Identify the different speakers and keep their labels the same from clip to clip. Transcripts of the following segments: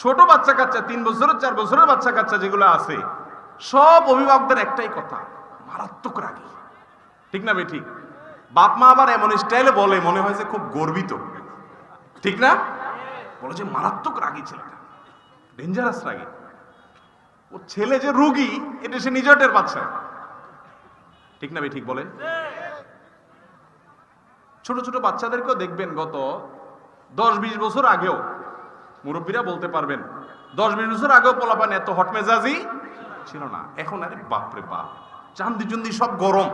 Speaker 1: ছোট বাচ্চা কাচ্চা, তিন বছরের, চার বছরের বাচ্চা কাচ্চা যেগুলো আছে, সব অভিভাবকদের একটাই কথা, মারাত্মক রাগী। ঠিক না বে ঠিক বাপ মা আবার এমন স্টাইলে বলে, মনে হয় যে খুব গর্বিত। ঠিক না? বলে যে মারাত্মক রাগী ছেলেটা। ডেঞ্জারাস রাগী। ও ছেলে যে রুগী, এটা সে নিজটের বাচ্চা ঠিক না ঠিক বলেন ছোট ছোট বাচ্চাদেরকেও দেখবেন গত দশ বিশ বছর আগেও মুরব্বীরা বলতে পারবেন, দশ বিশ বছর আগেও পোলাপান, এত হট মেজাজি ছিল না। এখন আরে বাপরে বাপ, চান্দি চুন্দি সব গরম।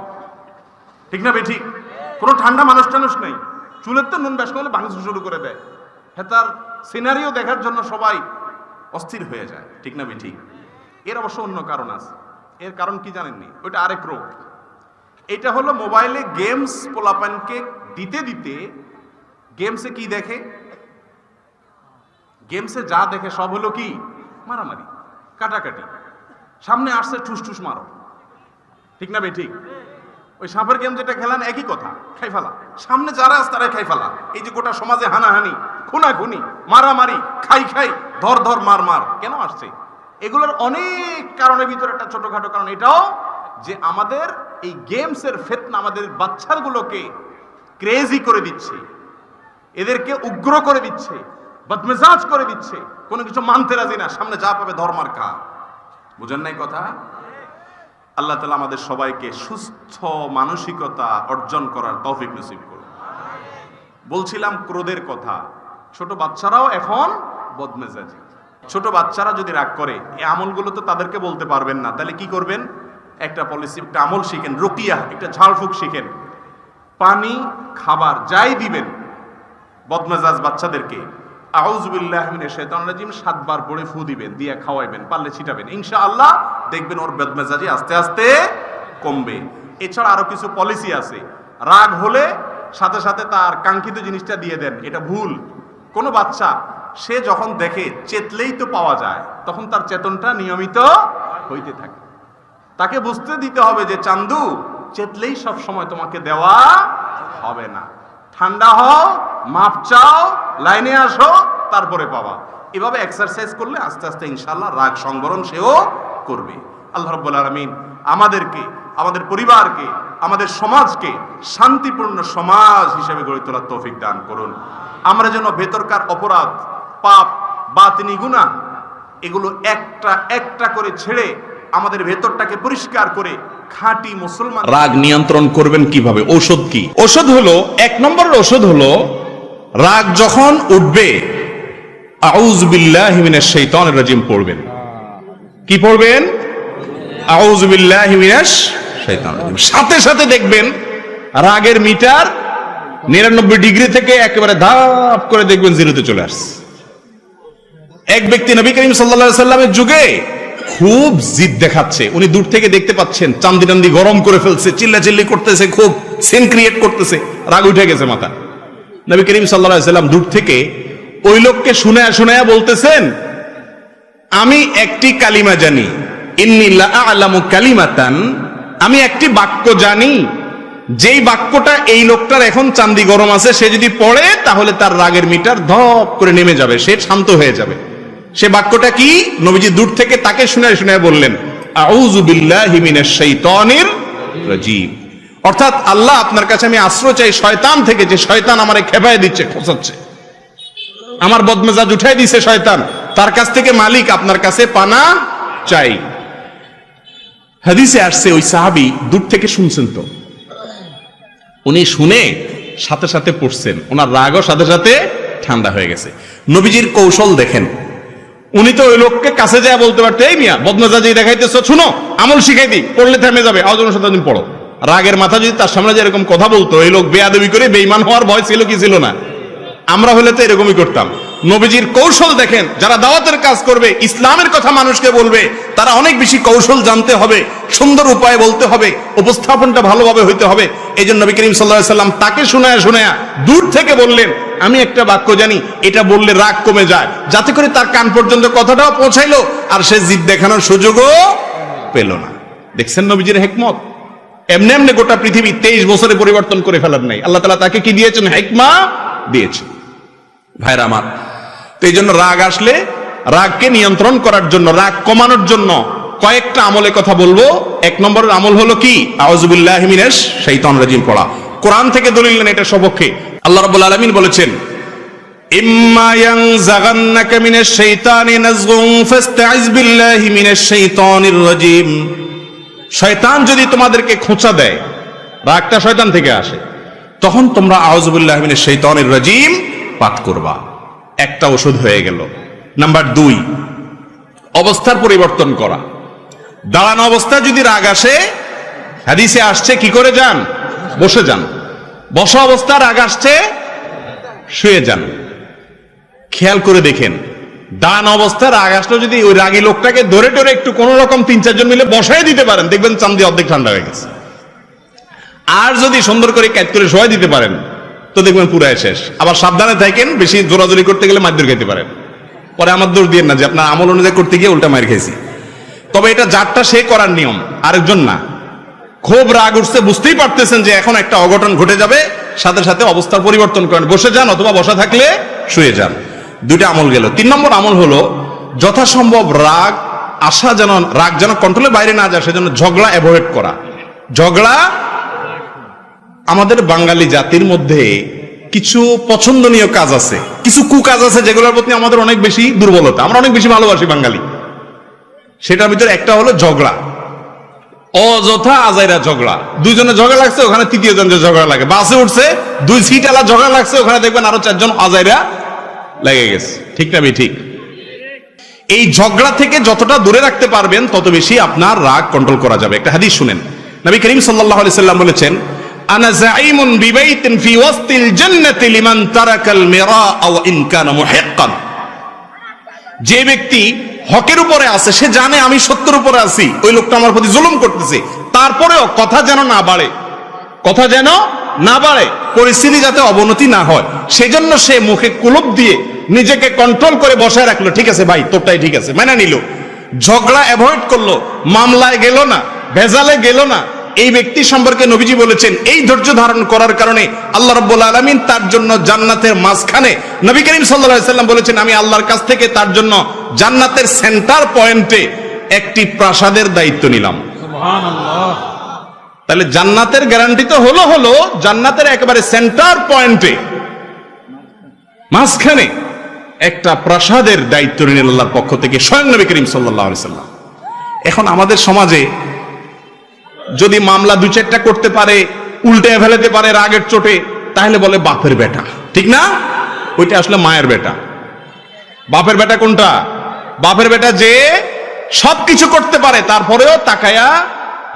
Speaker 1: ঠিক না বেঠিক কোনো ঠান্ডা মানুষ টানুষ নেই। চুলের তো নুন ব্যাস করলে ভাঙতে শুরু করে দেয়। হ্যাঁ তার সিনারিও দেখার জন্য সবাই অস্থির হয়ে যায়। ঠিক না বেঠিক এর অবশ্য অন্য কারণ আছে। এর কারণ কি জানেননি? ওইটা আরেক রোগ। এটা হলো মোবাইলে গেমস পোলাপানকে দিতে দিতে গেমসে কি দেখে? গেমসে যা দেখে সব হলো কি? মারামারি, কাটাকাটি। সামনে আসছে ঠুস ঠুস মারো। ঠিক না বে, ঠিক? ওই সাপের গেম যেটা খেলেন একই কথা, খাই ফেলা। সামনে যারা আছে তারাই খাই ফেলা। এই যে গোটা সমাজে হানাহানি, খুনাখুনি, মারামারি, খাই খাই, ধর ধর মার মার, কেন আসছে? এগুলোর অনেক কারণের ভিতরে একটা ছোটখাটো কারণ এটাও যে আমাদের এই গেমসের ফেতনা আমাদের বাচ্চাগুলোকে ক্রেজি করে দিচ্ছে। এদেরকে উগ্র করে দিচ্ছে। বদমেজাজ করে দিচ্ছে। কোনো কিছু মানতে রাজি না। সামনে যা পাবে ধর্মার কা বুঝেন নাই কথা? আল্লাহ তালা আমাদের সবাইকে সুস্থ মানসিকতা অর্জন করার তৌফিক নসিব করুন। বলছিলাম ক্রোধের কথা। ছোট বাচ্চারাও এখন বদমেজাজি। ছোট বাচ্চারা যদি রাগ করে, এই আমলগুলো তো তাদেরকে বলতে পারবেন না। তাহলে কি করবেন? একটা পলিসি একটা আমল শিখেন। রকিয়া, একটা ঝাড়ফুঁক শিখেন। পানি, খাবার, যাই দিবেন, বদমেজাজ বাচ্চাদেরকে আউজুবিল্লাহ মিনে শৈতান রাজিম, সাতবার পড়ে ফু দিবেন, দিয়ে খাওয়াইবেন, পারলে ছিটাবেন। ইনশাআল্লাহ দেখবেন ওর বদমেজাজি আস্তে আস্তে কমবে। এছাড়া আরও কিছু পলিসি আছে। রাগ হলে সাথে সাথে তার কাঙ্ক্ষিত জিনিসটা দিয়ে দেন, এটা ভুল। কোনো বাচ্চা, সে যখন দেখে চেতলেই তো পাওয়া যায়, তখন তার চেতনটা নিয়মিত হইতে থাকে। তাকে বুঝতে দিতে হবে যে, চান্দু, চেতলেই সব সময় তোমাকে দেওয়া হবে না। ঠান্ডা হও, মাপ চাও লাইনে আসো, তারপরে পাবা। এভাবে এক্সারসাইজ করলে আস্তে আস্তে ইনশাল্লাহ রাগ সংবরণ সেও করবে। আল্লাহ রব্বুল আলমিন আমাদেরকে, আমাদের পরিবারকে, আমাদের সমাজকে শান্তিপূর্ণ সমাজ হিসেবে গড়ে তোলার তৌফিক দান করুন। আমরা যেন ভেতরকার অপরাধ, পাপ, বাতিনি গুণা এগুলো একটা একটা করে ছেড়ে আমাদের ভেতরটাকে পরিষ্কার করে খাঁটি মুসলমান
Speaker 2: রাগ নিয়ন্ত্রণ করবেন কীভাবে? ঔষধ কি? ঔষধ হলো, এক নম্বরের ঔষধ হলো রাগ যখন উঠবে আউজ বিল্লাহি মিনাশ শাইতানির রাজিম পড়বেন। কি পড়বেন? আউজ বিল্লাহি মিনাশ শাইতানির রাজিম। সাথে সাথে দেখবেন, রাগের মিটার নিরানব্বই ডিগ্রি থেকে একেবারে ধাপ করে দেখবেন জিরোতে চলে আসছে। এক ব্যক্তি নবী করিম সাল্লা সাল্লামের যুগে খুব জিদ দেখাচ্ছে। উনি দূর থেকে দেখতে পাচ্ছেন চান্দি টান্দি গরম করে ফেলছে চিল্লা চিল্লি করতেছে, খুব সিন ক্রিয়েট করতেছে। রাগ উঠে গেছে মাথা নবী করিম সাল্লা সাল্লাম দূর থেকে ওই লোককে শুনে শুনে বলতেছেন, আমি একটি কালিমা জানি। কালিমাতান। আমি একটি বাক্য জানি। যেই বাক্যটা এই লোকটার এখন চান্দি গরম আছে, সে যদি পড়ে, তাহলে তার রাগের মিটার ধপ করে নেমে যাবে। সে শান্ত হয়ে যাবে। সে বাক্যটা কি? নবীজি দূর থেকে তাকে শুনে শুনে বললেন, আউযু বিল্লাহি সেই শাইতানির রাজীম। অর্থাৎ আল্লাহ আপনার কাছে আমি আশ্রয় চাই, শয়তান থেকে যে শয়তান আমারে খেপায় দিচ্ছে, খোঁচাচ্ছে। আমার বদমেজাজ উঠাই দিছে শয়তান। তার কাছ থেকে মালিক আপনার কাছে পানা চাই। হাদিসে আসছে, ওই সাহাবি দূর থেকে শুনছেন তো। উনি শুনে সাথে সাথে পড়ছেন। ওনার রাগও সাথে সাথে ঠান্ডা হয়ে গেছে। নবীজির কৌশল দেখেন। উনি তো ওই লোককে কাছে যায় বলতে পারতো এই মিয়া বদমেজাজি দেখাইতেছো, শুনো, আমল শিখাই দিই, পড়লে থেমে যাবে। আওজন সাথে পড়ো। রাগের মাথা যদি তার সামনে যে এরকম কথা বলতো, এই লোক বেয়াদবি করে বেইমান হওয়ার ভয় ছিল কি ছিল না? আমরা হলে তো এরকমই করতাম। নবীজির কৌশল দেখেন, যারা দাওয়াতের কাজ করবে, ইসলামের কথা মানুষকে বলবে, তারা অনেক বেশি কৌশল জানতে হবে, সুন্দর উপায়ে বলতে হবে, উপস্থাপনটা ভালোভাবে হইতে হবে। এই জন্য নবী করিম সাল্লাহ সাল্লাম তাকে শোনায় শোনায়া দূর থেকে বললেন, আমি একটা বাক্য জানি, এটা বললে রাগ কমে যায়। যাতে করে তার কান পর্যন্ত কথাটাও পৌঁছাইলো, আর সে জিদ দেখানোর সুযোগও পেল না। দেখছেন নবীজির হেকমত? এমনি এমনি গোটা পৃথিবী তেইশ বছরে পরিবর্তন করে ফেলার নাই। আল্লাহ তালা তাকে কি দিয়েছেন? হেকমা দিয়েছেন। ভাইরা আমার, তো এই জন্য রাগ আসলে
Speaker 1: রাগকে নিয়ন্ত্রণ করার জন্য, রাগ কমানোর জন্য কয়েকটা আমলে কথা বলব। এক নম্বরের আমল হলো কি? আউজুবিল্লাহ মিনাশ শাইতান রাজিম পড়া। কোরআন থেকে দলিল নেন এটা সপক্ষে। আল্লাহ রাব্বুল আলামিন বলেছেন, ইম্মা ইয়ানজাগান্নাকা মিনাশ শাইতানি নাজগুন ফাস্তাইজ বিল্লাহি মিনাশ শাইতানির রাজিম। শয়তান যদি তোমাদেরকে খোঁচা দেয় রাগটা শয়তান থেকে আসে, তখন তোমরা আউজুবিল্লাহ শৈতানের রাজিম পাঠ করবা। একটা ওষুধ হয়ে গেল। নাম্বার দুই, অবস্থার পরিবর্তন করা। দাঁড়ানো অবস্থায় যদি রাগ আসে, হাদিসে আসছে, কি করে যান? বসে যান। বসা অবস্থা রাগ আসছে, শুয়ে যান। খেয়াল করে দেখেন। দান অবস্থায় রাগ আসলে যদি ওই রাগী লোকটাকে ধরে টরে একটু কোন রকম তিন, চারজন মিলে বসাই দিতে পারেন, দেখবেন চান্দি অর্ধেক ঠান্ডা হয়ে গেছে। আর যদি সুন্দর করে ক্যাচ করে সবাই দিতে পারেন, তো দেখবেন পুরাই শেষ। আবার সাবধানে থাকেন, বেশি জোরাজোরি করতে গেলে মারধর খেতে পারেন। পরে আমার দোষ দিয়ে না যে, আপনার আমল অনুযায়ী করতে গিয়ে উল্টা মার খেয়েছি। তবে এটা যারটা সে করার নিয়ম, আরেকজন না। খুব রাগ উঠছে, বুঝতেই পারতেছেন যে এখন একটা অঘটন ঘটে যাবে, সাথে সাথে অবস্থার পরিবর্তন করেন। বসে যান অথবা বসা থাকলে শুয়ে যান। দুইটা আমল গেল। তিন নম্বর আমল হলো, যথাসম্ভব রাগ আসা যেন, রাগ যেন কন্ট্রোলের বাইরে না যায়, সেজন্য ঝগড়া অ্যাভয়েড করা। ঝগড়া আমাদের বাঙালি জাতির মধ্যে কিছু পছন্দনীয় কাজ আছে। কিছু কুকাজ আছে যেগুলোর প্রতি আমাদের অনেক বেশি দুর্বলতা। আমরা অনেক বেশি ভালোবাসি বাঙালি। সেটার ভিতরে একটা হলো ঝগড়া। অযথা আজাইরা ঝগড়া। দুইজনে ঝগড়া লাগছে, ওখানে তৃতীয় জন ঝগড়া লাগে। বাসে উঠছে, দুই সিট আলা ঝগড়া লাগছে, ওখানে দেখবেন আরও চারজন আজাইরা লেগে গেছে। ঠিক না ঠিক এই ঝগড়া থেকে যতটা দূরে রাখতে পারবেন, তত বেশি আপনার রাগ কন্ট্রোল করা যাবে। একটা হাদিস শুনেন। নবী করিম সাল্লাম বলেছেন যে ব্যক্তি হকের উপরে আছে, সে জানে আমি সত্যের উপরে আছি। ওই লোকটা আমার প্রতি জুলুম করতেছে। তারপরেও কথা যেন না বাড়ে, কথা যেন না বাড়ে পরিস্থিতি যাতে অবনতি না হয়। সেজন্য সে মুখে কুলুপ দিয়ে নিজেকে কন্ট্রোল করে বসায় রাখল, ঠিক আছে ভাই, তোরটাই ঠিক আছে। মেনে নিল। ঝগড়া অ্যাভয়েড করল, মামলায় গেল না, ভেজালে গেল না। এই ব্যক্তি সম্পর্কে নবীজি বলেছেন, এই ধৈর্য ধারণ করার কারণে আল্লাহ রব্বুল আলমিন তার জন্য জান্নাতের মাঝখানে নবী করিম সাল্লাহ সাল্লাম বলেছেন, আমি আল্লাহর কাছ থেকে তার জন্য জান্নাতের সেন্টার পয়েন্টে একটি প্রাসাদের দায়িত্ব নিলাম। তাহলে জান্নাতের গ্যারান্টি তো হলো হলো জান্নাতের একেবারে সেন্টার পয়েন্টে মাঝখানে একটা প্রাসাদের দায়িত্ব নিলেন আল্লাহর পক্ষ থেকে স্বয়ং নবী করিম সাল্লাহ এখন আমাদের সমাজে যদি মামলা দু চারটা করতে পারে, উল্টে ফেলাতে পারে রাগের চোটে, তাহলে বলে বাপের বেটা। ঠিক না? ওইটা আসলে মায়ের বেটা। বাপের বেটা কোনটা? বাপের বেটা যে সব কিছু করতে পারে, তারপরেও তাকায়া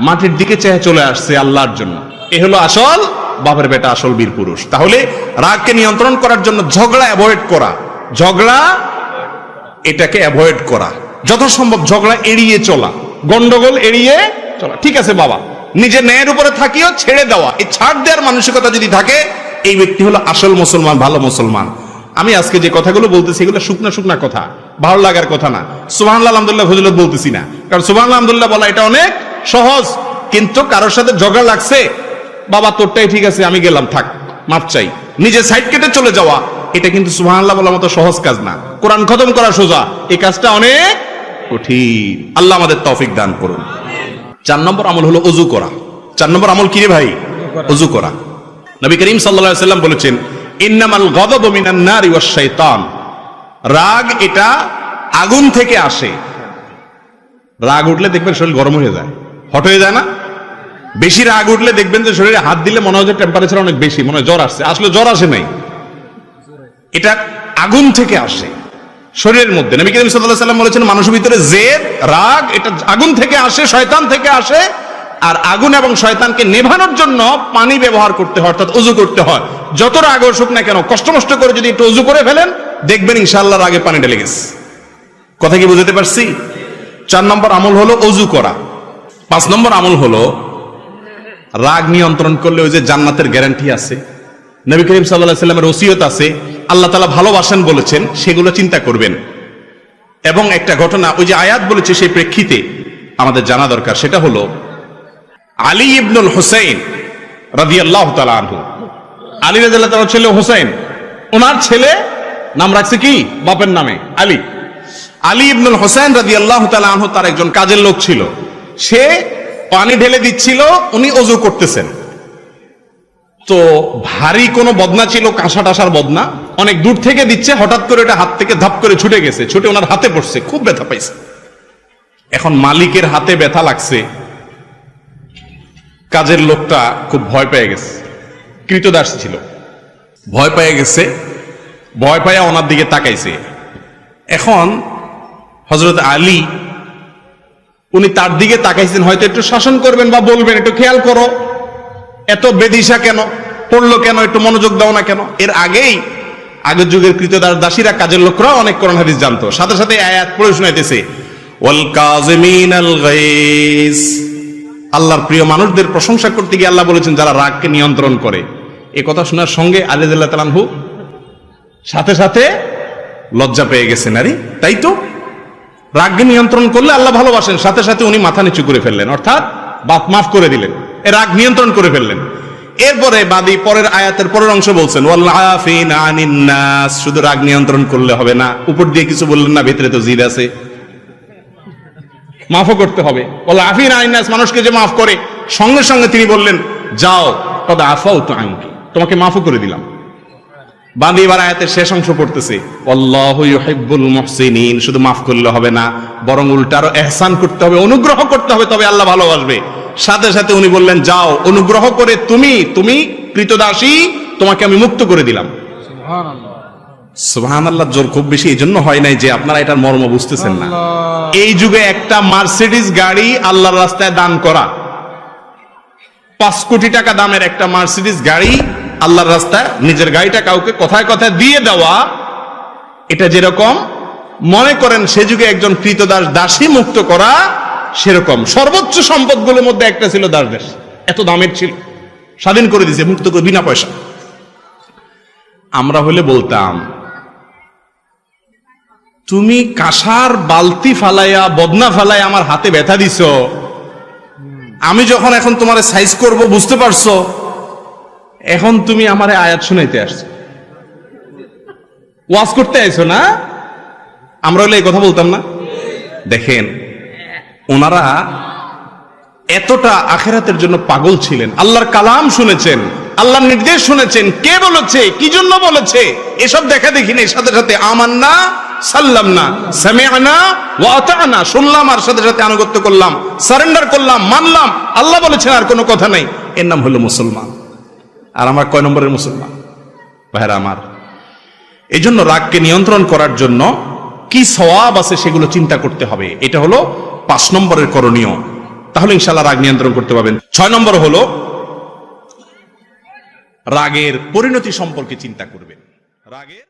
Speaker 1: মাটির দিকে চেয়ে চলে আসছে আল্লাহর জন্য। এ হলো আসল, বাপের বেটা আসল বীর পুরুষ। তাহলে রাগকে নিয়ন্ত্রণ করার জন্য ঝগড়া অ্যাভয়েড করা। ঝগড়া, এটাকে অ্যাভয়েড করা। যথাসম্ভব ঝগড়া এড়িয়ে চলা। গন্ডগোল এড়িয়ে চলা। ঠিক আছে বাবা, নিজের ন্যায়ের উপরে থাকিও, ছেড়ে দেওয়া। এই ছাড় দেওয়ার মানসিকতা যদি থাকে, এই ব্যক্তি হলো আসল মুসলমান, ভালো মুসলমান। আমি আজকে যে কথাগুলো বলতেছি, এগুলো শুকনা শুকনা কথা। ভালো লাগার কথা না। সুবাহ আলহামদুল্লাহ ফজিলত বলতেছি না। কারণ সুবাহ আলহামদুল্লাহ বলা এটা অনেক সহজ, কিন্তু কারোর সাথে ঝগড়া লাগছে, বাবা, তোরটাই ঠিক আছে, আমি গেলাম, থাক, মাপ চাই। নিজে সাইড কেটে চলে যাওয়া, এটা কিন্তু সুবহানাল্লাহ বলার মতো সহজ কাজ না। কোরআন খতম করা সোজা, এই কাজটা অনেক কঠিন। আল্লাহ আমাদের তৌফিক দান করুন। চার নম্বর আমল হলো অজু করা। চার নম্বর আমল কি রে ভাই? অজু করা। নবী করিম আলাইহি সাল্লাম বলেছেন, ইন্নামাল গযব মিনান নারি ওয়াশ রাগ এটা আগুন থেকে আসে। রাগ উঠলে দেখবেন শরীর গরম হয়ে যায়। হট হয়ে যায় না? বেশি রাগ উঠলে দেখবেন যে শরীরে হাত দিলে মনে হয় টেম্পারেচার অনেক বেশি, মনে হয় জ্বর আসছে। আসলে জ্বর আসে নাই। এটা আগুন থেকে আসে, শরীরের মধ্যে। নবী করিম সাল্লাল্লাহু সাল্লাম বলেছেন, মানুষের ভিতরে জেদ, রাগ, এটা আগুন থেকে আসে, শয়তান থেকে আসে। আর আগুন এবং শয়তানকে নেভানোর জন্য পানি ব্যবহার করতে হয়, অর্থাৎ উজু করতে হয়। যত রাগ অসুখ না কেন কষ্ট মষ্ট করে যদি একটু উজু করে ফেলেন, দেখবেন ইনশাআল্লাহ রাগে পানি ঢেলে গেছে। কথা কি বুঝতে পারছি? চার নম্বর আমল হলো অজু করা। পাঁচ নম্বর আমল হলো, রাগ নিয়ন্ত্রণ করলে ওই যে জান্নাতের গ্যারান্টি আছে। নবী করিম সাল্লাহ সাল্লামের ওসিয়ত আছে, আল্লাহ তালা ভালোবাসেন বলেছেন, সেগুলো চিন্তা করবেন। এবং একটা ঘটনা, ওই যে আয়াত বলেছে সেই প্রেক্ষিতে আমাদের জানা দরকার, সেটা হলো, আলী ইবনুল হুসাইন রাদি আল্লাহ আনহু। আলী তাআলার ছেলে হুসাইন, ওনার ছেলে নাম রাখছে কি? বাপের নামে, আলী। আলী ইবনুল হোসেন রাজি আল্লাহ আনহু তার একজন কাজের লোক ছিল। সে পানি ঢেলে দিচ্ছিল, উনি অজু করতেছেন। তো ভারী কোনো বদনা ছিল, কাঁসা টাসার বদনা, অনেক দূর থেকে দিচ্ছে, হঠাৎ করে ওটা হাত থেকে ধাপ করে ছুটে গেছে, ছুটে ওনার হাতে পড়ছে, খুব ব্যথা পাইছে। এখন মালিকের হাতে ব্যথা লাগছে। কাজের লোকটা খুব ভয় পেয়ে গেছে। কৃতদাস ছিল। ভয় পেয়ে গেছে, ভয় পাইয়া ওনার দিকে তাকাইছে। এখন হজরত আলী উনি তার দিকে তাকাইছেন, হয়তো একটু শাসন করবেন বা বলবেন, একটু খেয়াল করো। এত বেদিশা কেন? পড়ল কেন? একটু মনোযোগ দাও না কেন? এর আগেই, আগের যুগের কৃতদাস দাসীরা, কাজের লোকরা অনেক কোরআন হাদিস জানতো। সাথে সাথে আয়াত পড়ে শোনাইতেছে আল্লাহর প্রিয় মানুষদের প্রশংসা করতে গিয়ে আল্লাহ বলেছেন, যারা রাগকে নিয়ন্ত্রণ করে। এ কথা শোনার সঙ্গে আলিদুল্লাহ তালানহু সাথে সাথে লজ্জা পেয়ে গেছেন, আরে, তাই তো? রাগকে নিয়ন্ত্রণ করলে আল্লাহ ভালোবাসেন, সাথে সাথে উনি মাথা নিচু করে ফেললেন। অর্থাৎ বাপ মাফ করে দিলেন। এ রাগ নিয়ন্ত্রণ করে ফেললেন। এরপরে বাদী পরের আয়াতের পরের অংশ বলছেন শুধু রাগ নিয়ন্ত্রণ করলে হবে না। উপর দিয়ে কিছু বললেন না, ভিতরে তো জিদ আছে। মাফও করতে হবে। মানুষকে যে মাফ করে, সঙ্গে সঙ্গে তিনি বললেন, যাও তবে আফাও তো আইনকে তোমাকে মাফও করে দিলাম। বাঁধি এবার আয়াতের শেষ অংশ পড়তেছে। আল্লাহু ইউহিব্বুল মুহসিনিন শুধু মাফ করলে হবে না বরং উল্টা আরও এহসান করতে হবে অনুগ্রহ করতে হবে তবে আল্লাহ ভালোবাসবে সাথে সাথে উনি বললেন যাও অনুগ্রহ করে তুমি তুমি কৃতদাসী তোমাকে আমি মুক্ত করে দিলাম। সুবহান আল্লাহ জোর খুব বেশি এই জন্য হয় নাই যে আপনারা এটার মর্ম বুঝতেছেন না। এই যুগে একটা মার্সিডিজ গাড়ি আল্লাহর রাস্তায় দান করা। পাঁচ কোটি টাকা দামের একটা মার্সিডিজ গাড়ি আল্লাহর রাস্তায় নিজের গাড়িটা কাউকে কথায় কথায় দিয়ে দেওয়া, এটা যেরকম মনে করেন সে যুগে একজন কৃতদাস দাসী মুক্ত করা সেরকম। সর্বোচ্চ সম্পদগুলোর মধ্যে একটা ছিল দাস দাস এত দামের ছিল। স্বাধীন করে দিয়েছে মুক্ত করে, বিনা পয়সা। আমরা হলে বলতাম, তুমি কাঁসার বালতি ফালাইয়া, বদনা ফালাইয়া আমার হাতে ব্যথা দিছ। আমি যখন এখন তোমার সাইজ করব, বুঝতে পারছ? এখন তুমি আমার আয়াত শুনাইতে আসছো। ওয়াজ করতে আইছো না? আমরা হলে এই কথা বলতাম না? দেখেন, ওনারা এতটা আখেরাতের জন্য পাগল ছিলেন। আল্লাহর কালাম শুনেছেন, আল্লাহর নির্দেশ শুনেছেন। কে বলেছে? কি জন্য বলেছে? এসব দেখা দেখি নেই। সাথে সাথে আমার না সাল্লাম না সামিআনা ওয়া আতানা শুনলাম আর সাথে সাথে আনুগত্য করলাম, সারেন্ডার করলাম, মানলাম। আল্লাহ বলেছেন আর কোনো কথা নাই। এর নাম হলো মুসলমান। আর আমার কয় নম্বরের মুসলমান? ভাইরা আমার। এই জন্য রাগকে নিয়ন্ত্রণ করার জন্য কি সওয়াব আছে সেগুলো চিন্তা করতে হবে। এটা হলো পাঁচ নম্বরের করণীয়। তাহলে ইনশাল্লাহ রাগ নিয়ন্ত্রণ করতে পারবেন। ছয় নম্বর হলো রাগের পরিণতি সম্পর্কে চিন্তা করবেন। রাগের